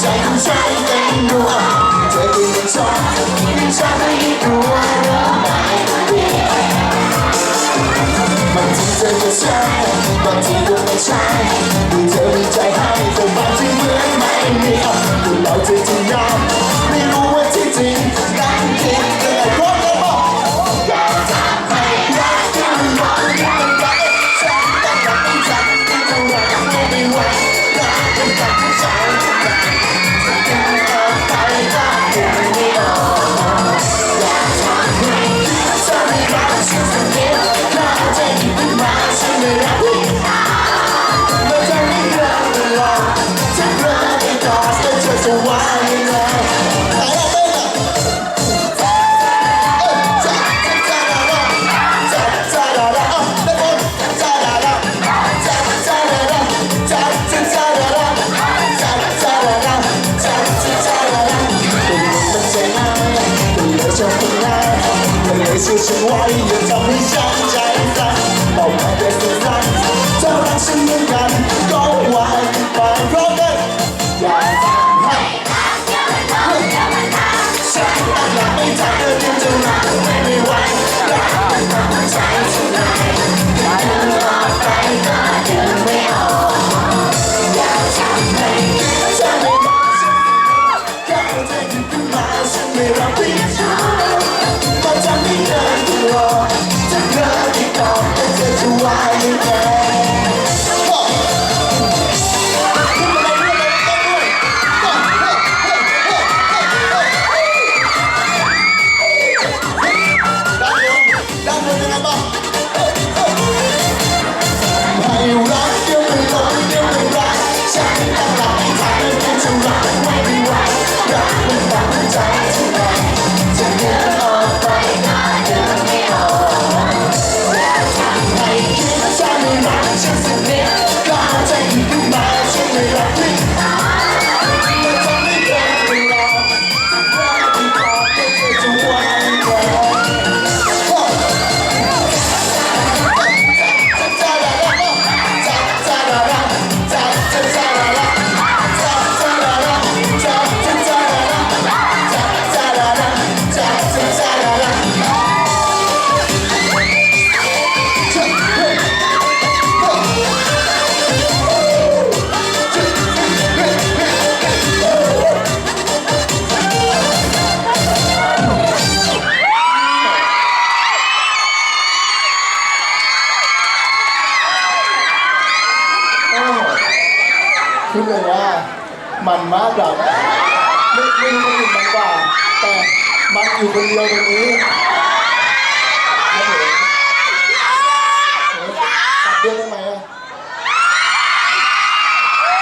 ใจของฉันต็มดวเธอก็ยังชอบไม่รู้ว่าเราไม่ดีบางทีเธอก็ใช่บางทีก็ไม่ใช่ เชื่อฉันไว้อย่าทำให้ช้ใจกันต่อไปเป็นสักเจ้ารักฉัน Just a bit พูดเลยว่ามันมากแบบไม่ไม่รู้คนอื่นมันกว่า แต่มันอยู่คนเดียวตรงนี้